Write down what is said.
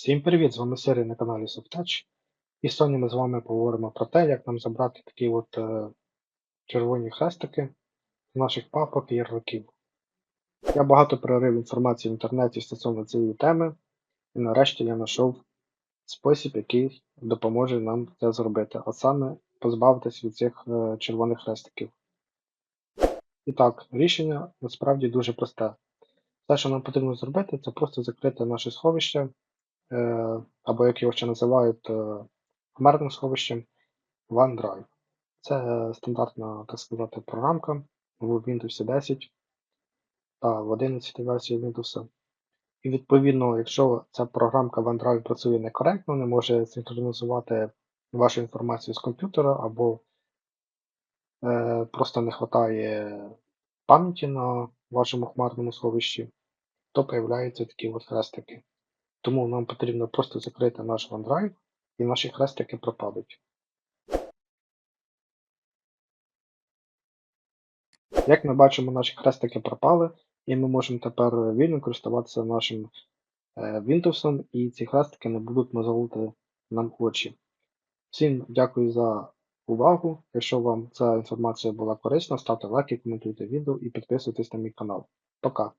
Всім привіт! З вами Сергій на каналі SoftTouch. І сьогодні ми з вами поговоримо про те, як нам забрати такі от е, червоні хрестики з наших папок і ярликів. Я багато перерив інформації в інтернеті стосовно цієї теми, і нарешті я знайшов спосіб, який допоможе нам це зробити, а саме позбавитись від цих е, червоних хрестиків. І так, рішення насправді дуже просте. Все, що нам потрібно зробити, це просто закрити наше сховище або як його ще називають е, хмарним сховищем OneDrive. Це стандартна, так сказати, програмка в Windows 10 та в 11 версії Windows. І відповідно, якщо ця програмка OneDrive працює некоректно, не може синхронізувати вашу інформацію з комп'ютера, або е, просто не вистачає пам'яті на вашому хмарному сховищі, то появляються такі от хрестики. Тому нам потрібно просто закрити наш OneDrive і наші хрестики пропадуть. Як ми бачимо, наші хрестики пропали, і ми можемо тепер вільно користуватися нашим е, Windows, і ці хрестики не будуть мозолити нам очі. Всім дякую за увагу. Якщо вам ця інформація була корисна, ставте лайки, коментуйте відео і підписуйтесь на мій канал. Пока!